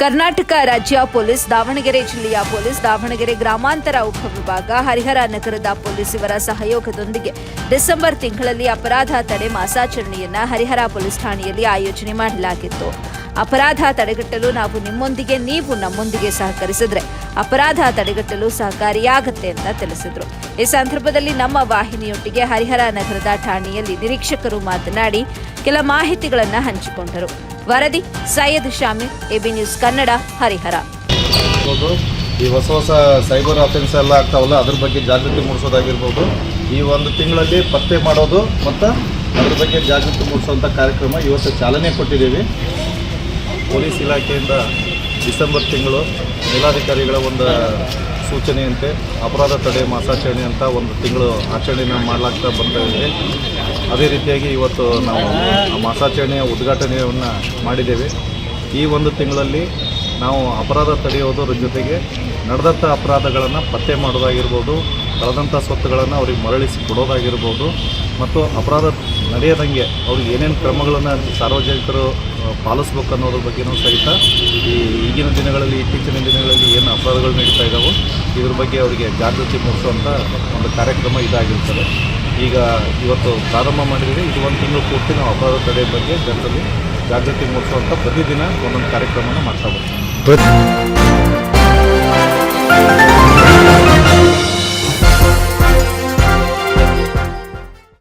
ಕರ್ನಾಟಕ ರಾಜ್ಯ ಪೊಲೀಸ್, ದಾವಣಗೆರೆ ಜಿಲ್ಲೆಯ ಪೊಲೀಸ್, ದಾವಣಗೆರೆ ಗ್ರಾಮಾಂತರ ಉಪವಿಭಾಗ ಹರಿಹರ ನಗರದ ಪೊಲೀಸ್ ಇವರ ಸಹಯೋಗದೊಂದಿಗೆ ಡಿಸೆಂಬರ್ ತಿಂಗಳಲ್ಲಿ ಅಪರಾಧ ತಡೆ ಮಾಸಾಚರಣೆಯನ್ನ ಹರಿಹರ ಪೊಲೀಸ್ ಠಾಣೆಯಲ್ಲಿ ಆಯೋಜನೆ ಮಾಡಲಾಗಿತ್ತು. ಅಪರಾಧ ತಡೆಗಟ್ಟಲು ನಾವು ನಿಮ್ಮೊಂದಿಗೆ, ನೀವು ನಮ್ಮೊಂದಿಗೆ ಸಹಕರಿಸಿದ್ರೆ ಅಪರಾಧ ತಡೆಗಟ್ಟಲು ಸಹಕಾರಿಯಾಗತ್ತೆ ಅಂತ ತಿಳಿಸಿದ್ರು. ಈ ಸಂದರ್ಭದಲ್ಲಿ ನಮ್ಮ ವಾಹಿನಿಯೊಟ್ಟಿಗೆ ಹರಿಹರ ನಗರದ ಠಾಣೆಯಲ್ಲಿ ನಿರೀಕ್ಷಕರು ಮಾತನಾಡಿ ಕೆಲ ಮಾಹಿತಿಗಳನ್ನು ಹಂಚಿಕೊಂಡರು. ವರದಿ, ಸೈಯದ್ ಶಾಮಿ ಎಬಿ ನ್ಯೂಸ್ ಕನ್ನಡ, ಹರಿಹರ. ಈ ಹೊಸ ಹೊಸ ಸೈಬರ್ ಅಫೆನ್ಸ್ ಎಲ್ಲ ಆಗ್ತಾವಲ್ಲ, ಅದ್ರ ಬಗ್ಗೆ ಜಾಗೃತಿ ಮೂಡಿಸೋದಾಗಿರ್ಬೋದು. ಈ ಒಂದು ತಿಂಗಳಲ್ಲಿ ಪತ್ತೆ ಮಾಡೋದು ಮತ್ತು ಅದ್ರ ಬಗ್ಗೆ ಜಾಗೃತಿ ಮೂಡಿಸುವಂಥ ಕಾರ್ಯಕ್ರಮ ಇವತ್ತು ಚಾಲನೆ ಕೊಟ್ಟಿದ್ದೀವಿ. ಪೊಲೀಸ್ ಇಲಾಖೆಯಿಂದ ಡಿಸೆಂಬರ್ ತಿಂಗಳು ಮೇಲಾಧಿಕಾರಿಗಳ ಒಂದು ಸೂಚನೆಯಂತೆ ಅಪರಾಧ ತಡೆ ಮಾಸಾಚರಣೆ ಅಂತ ಒಂದು ತಿಂಗಳು ಆಚರಣೆಯನ್ನು ಮಾಡಲಾಗ್ತಾ ಬರ್ತಾ ಅದೇ ರೀತಿಯಾಗಿ ಇವತ್ತು ನಾವು ಮಾಸಾಚರಣೆಯ ಉದ್ಘಾಟನೆಯನ್ನು ಮಾಡಿದ್ದೇವೆ. ಈ ಒಂದು ತಿಂಗಳಲ್ಲಿ ನಾವು ಅಪರಾಧ ತಡೆಯೋದರ ಜೊತೆಗೆ ನಡೆದಂಥ ಅಪರಾಧಗಳನ್ನು ಪತ್ತೆ ಮಾಡೋದಾಗಿರ್ಬೋದು ಕಳೆದಂಥ ಸ್ವತ್ತುಗಳನ್ನು ಅವ್ರಿಗೆ ಮರಳಿಸಿ ಕೊಡೋದಾಗಿರ್ಬೋದು, ಮತ್ತು ಅಪರಾಧ ನಡೆಯದಂಗೆ ಅವ್ರಿಗೆ ಏನೇನು ಕ್ರಮಗಳನ್ನು ಸಾರ್ವಜನಿಕರು ಪಾಲಿಸ್ಬೇಕು ಅನ್ನೋದ್ರ ಬಗ್ಗೆನೂ ಸಹಿತ ಈ ಈಗಿನ ದಿನಗಳಲ್ಲಿ, ಇತ್ತೀಚಿನ ದಿನಗಳಲ್ಲಿ ಏನು ಅಪರಾಧಗಳು ನಡೀತಾ ಇದ್ದಾವೋ ಇದ್ರ ಬಗ್ಗೆ ಅವರಿಗೆ ಜಾಗೃತಿ ಮೂಡಿಸುವಂಥ ಒಂದು ಕಾರ್ಯಕ್ರಮ ಇದಾಗಿರ್ತದೆ. ಈಗ ಇವತ್ತು ಪ್ರಾರಂಭ ಮಾಡಿದರೆ ಇದು ಒಂದು ತಿಂಗಳು ಪೂರ್ತಿ ನಾವು ಅಪರಾಧ ತಡೆ ಬಗ್ಗೆ ಜನರಲ್ಲಿ ಜಾಗೃತಿ ಮೂಡಿಸುವಂಥ ಪ್ರತಿದಿನ ಒಂದೊಂದು ಕಾರ್ಯಕ್ರಮನ ಮಾಡ್ತಾ ಬರ್ತೀವಿ.